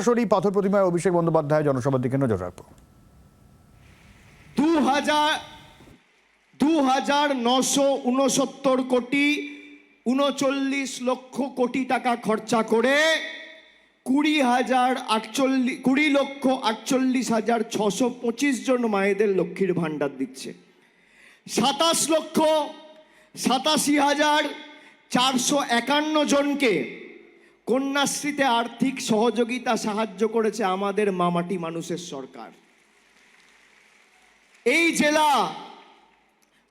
সরাসরি পাথর প্রতিমায় অভিষেক বন্দ্যোপাধ্যায় জনসভার দিকে নজর রাখব। দু হাজার দু হাজার নশো উনসত্তর কোটি উনচল্লিশ লক্ষ কোটি টাকা খরচা করে কুড়ি হাজার আটচল্লিশ কুড়ি লক্ষ আটচল্লিশ হাজার ছশো পঁচিশ জন মায়েদের লক্ষ্মীর ভাণ্ডার দিচ্ছে। সাতাশ লক্ষ সাতাশি হাজার চারশো একান্ন জনকে কন্যাশ্রীতে আর্থিক সহযোগিতা সাহায্য করেছে আমাদের মামাটি মানুষের সরকার। এই জেলা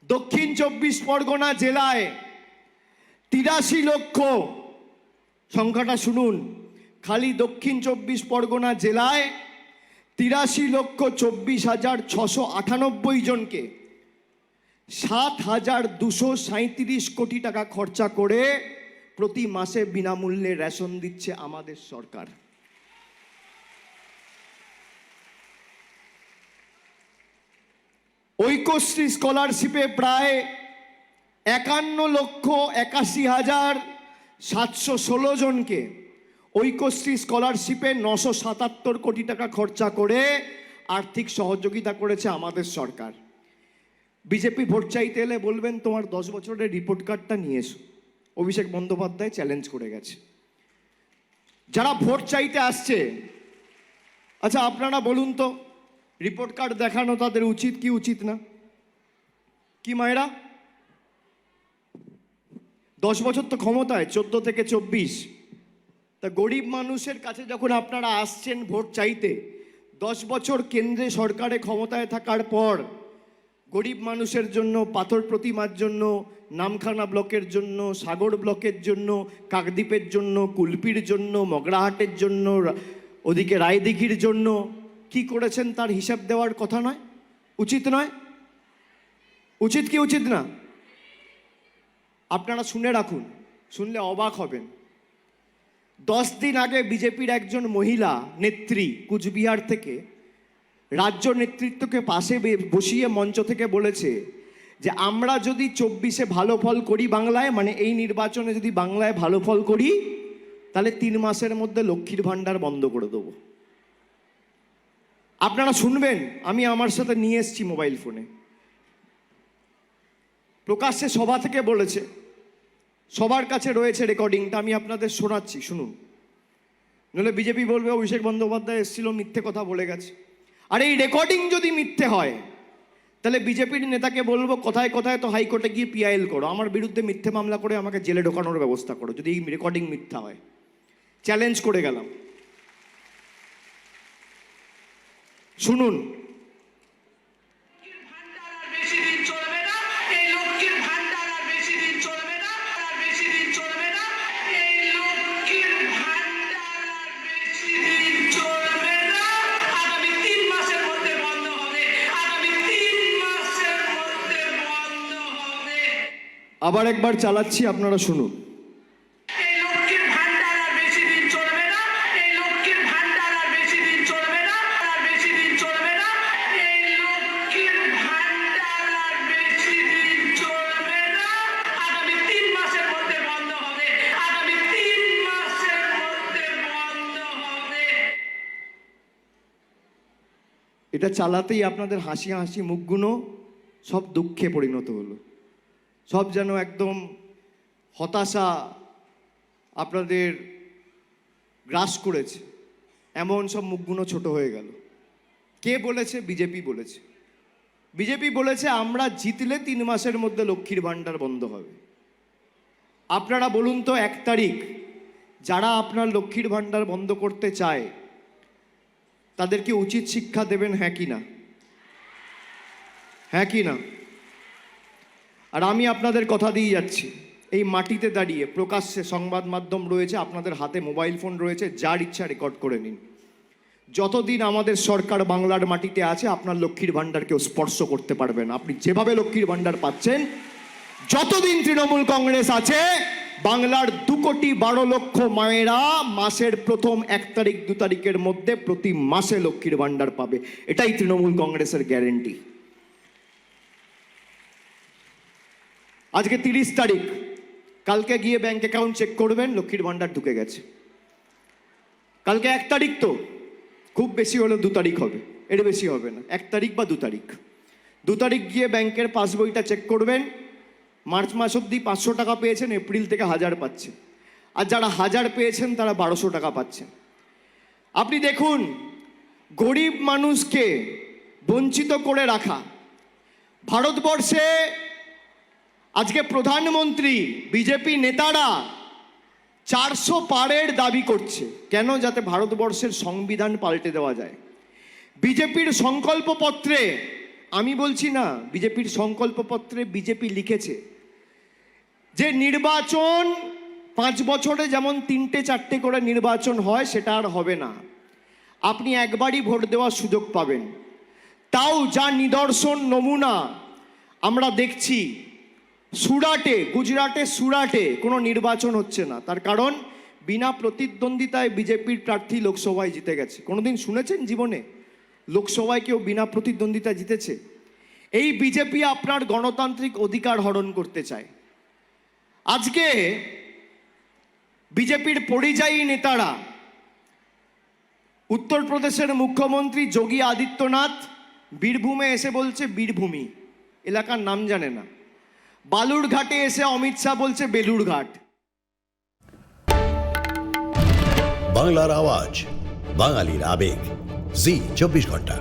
দক্ষিণ চব্বিশ পরগনা জেলায় তিরাশি লক্ষ, সংখ্যাটা শুনুন, খালি দক্ষিণ চব্বিশ পরগনা জেলায় তিরাশি লক্ষ চব্বিশ হাজার ছশো আটানব্বই জনকে সাত হাজার দুশো সাঁত্রিশ কোটি টাকা খরচা করে প্রতি মাসে বিনামূল্যে রেশন দিচ্ছে আমাদের সরকার। ঐক্যশ্রী স্কলারশিপে প্রায় একান্ন লক্ষ একাশি হাজার সাতশো ষোলো জনকে ঐক্যশ্রী স্কলারশিপে নশো সাতাত্তর কোটি টাকা খরচা করে আর্থিক সহযোগিতা করেছে আমাদের সরকার। বিজেপি ভোট চাইতে এলে বলবেন, তোমার দশ বছরের রিপোর্ট কার্ডটা নিয়ে এসো। অভিষেক বন্দ্যোপাধ্যায় চ্যালেঞ্জ করে গেছে। যারা ভোট চাইতে আসছে আচ্ছা আপনারা বলুন তো রিপোর্ট কার্ড দেখানো তাদের উচিত কি উচিত না? কি মায়েরা? দশ বছর তো ক্ষমতায়, চোদ্দ থেকে চব্বিশ। তা গরিব মানুষের কাছে যখন আপনারা আসছেন ভোট চাইতে, দশ বছর কেন্দ্রে সরকারে ক্ষমতায় থাকার পর গরিব মানুষের জন্য, পাথর প্রতিমার জন্য, নামখানা ব্লকের জন্য, সাগর ব্লকের জন্য, কাকদ্বীপের জন্য, কুলপির জন্য, মগরাহাটের জন্য, ওদিকে রায়দিঘির জন্য, কি করেছেন তার হিসাব দেওয়ার কথা নয়? উচিত নয়? উচিত কি উচিত না? আপনারা শুনে রাখুন, শুনলে অবাক হবেন। দশ দিন আগে বিজেপির একজন মহিলা, নেত্রী, কুচবিহার থেকে রাজ্য নেতৃত্বকে পাশে বসিয়ে মঞ্চ থেকে বলেছে যে, আমরা যদি চব্বিশে ভালো ফল করি বাংলায় মানে এই নির্বাচনে যদি বাংলায় ভালো ফল করি, তাহলে তিন মাসের মধ্যে লক্ষ্মীর ভাণ্ডার বন্ধ করে দেবো। আপনারা শুনবেন, আমি আমার সাথে নিয়ে এসেছি মোবাইল ফোনে। প্রকাশ্যে সভা থেকে বলেছে, সবার কাছে রয়েছে রেকর্ডিংটা, আমি আপনাদের শোনাচ্ছি, শুনুন। নইলে বিজেপি বলবে, অভিষেক বন্দ্যোপাধ্যায় এসেছিল, মিথ্যে কথা বলে গেছে। আর এই রেকর্ডিং যদি মিথ্যে হয়, তাহলে বিজেপির নেতাকে বলব, কোথায় কোথায় তো হাইকোর্টে গিয়ে পিআইএল করো। আমার বিরুদ্ধে মিথ্যে মামলা করে আমাকে জেলে ঢোকানোর ব্যবস্থা করো, যদি এই রেকর্ডিং মিথ্যা হয়। চ্যালেঞ্জ করে গেলাম। শুনুন তিন একবার চালাচ্ছি আপনারা শুনুন। এটা চালাতেই আপনাদের হাসি হাসি মুখগুলো সব দুঃখে পরিণত হলো। সব যেন একদম হতাশা আপনাদের গ্রাস করেছে। এমন সব মুখগুলো ছোট হয়ে গেল। কে বলেছে? বিজেপি বলেছে। বিজেপি বলেছে, আমরা জিতলে তিন মাসের মধ্যে লক্ষ্মীর ভাণ্ডার বন্ধ হবে। আপনারা বলুন তো, এক তারিখ যারা আপনার লক্ষ্মীর ভাণ্ডার বন্ধ করতে চায় তাদেরকে উচিত শিক্ষা দেবেন? হ্যাঁ কি না? হ্যাঁ কি না? আর আমি আপনাদের কথা দিয়ে যাচ্ছি। এই মাটিতে দাঁড়িয়ে প্রকাশ্যে সংবাদ মাধ্যম রয়েছে, আপনাদের হাতে মোবাইল ফোন রয়েছে, যার ইচ্ছা রেকর্ড করে নিন। যতদিন আমাদের সরকার বাংলার মাটিতে আছে, আপনার লক্ষ্মীর ভাণ্ডার কেউ স্পর্শ করতে পারবেন আপনি যেভাবে লক্ষ্মীর ভাণ্ডার পাচ্ছেন, যতদিন তৃণমূল কংগ্রেস আছে, বাংলার দু কোটি বারো লক্ষ মায়েরা মাসের প্রথম এক তারিখ দু তারিখের মধ্যে প্রতি মাসে লক্ষ্মীর ভাণ্ডার পাবে। এটাই তৃণমূল কংগ্রেসের গ্যারেন্টি। আজকে তিরিশ তারিখ। কালকে গিয়ে ব্যাংক অ্যাকাউন্ট চেক করবেন, লক্ষ্মীর ভাণ্ডার ঢুকে গেছে। কালকে এক তারিখ তো, খুব বেশি হলে দু তারিখ হবে। এর বেশি হবে না, এক তারিখ বা দু তারিখ। দু তারিখ গিয়ে ব্যাংকের পাসবইটা চেক করবেন। মার্চ মাস অবধি পাঁচশো টাকা পেয়েছেন, এপ্রিল থেকে হাজার পাচ্ছেন। আর যারা হাজার পেয়েছেন, তারা বারোশো টাকা পাচ্ছেন। আপনি দেখুন, গরিব মানুষকে বঞ্চিত করে রাখা, ভারতবর্ষে আজকে প্রধানমন্ত্রী, বিজেপি নেতারা চারশো পারের দাবি করছে। কেন? যাতে ভারতবর্ষের সংবিধান পাল্টে দেওয়া যায়। বিজেপির সংকল্পপত্রে, আমি বলছি না, বিজেপির সংকল্পপত্রে বিজেপি লিখেছে যে নির্বাচন পাঁচ বছরে যেমন তিনটে চারটে করে নির্বাচন হয়, সেটা আর হবে না। আপনি একবারই ভোট দেওয়ার সুযোগ পাবেন। তাও যা নিদর্শন, নমুনা আমরা দেখছি। সুরাটে, গুজরাটে সুরাটে কোনো নির্বাচন হচ্ছে না। তার কারণ, বিনা প্রতিদ্বন্দ্বিতায় বিজেপির প্রার্থী লোকসভায় জিতে গেছে। কোনোদিন শুনেছেন জীবনে? লোকসভায় কেউ বিনা প্রতিদ্বন্দ্বিতা জিতেছে? এই বিজেপি আপনার গণতান্ত্রিক অধিকার হরণ করতে চায়। আজকে বিজেপির পরিযায়ী নেতারা, উত্তরপ্রদেশের মুখ্যমন্ত্রী যোগী আদিত্যনাথ বীরভূমে এসে বলছে, বীরভূমি। এলাকার নাম জানে না। বালুরঘাটে এসে অমিত শাহ বলছে বেলুরঘাট। বাংলার আওয়াজ বাঙালির আবেগ। জি চব্বিশ ঘণ্টা।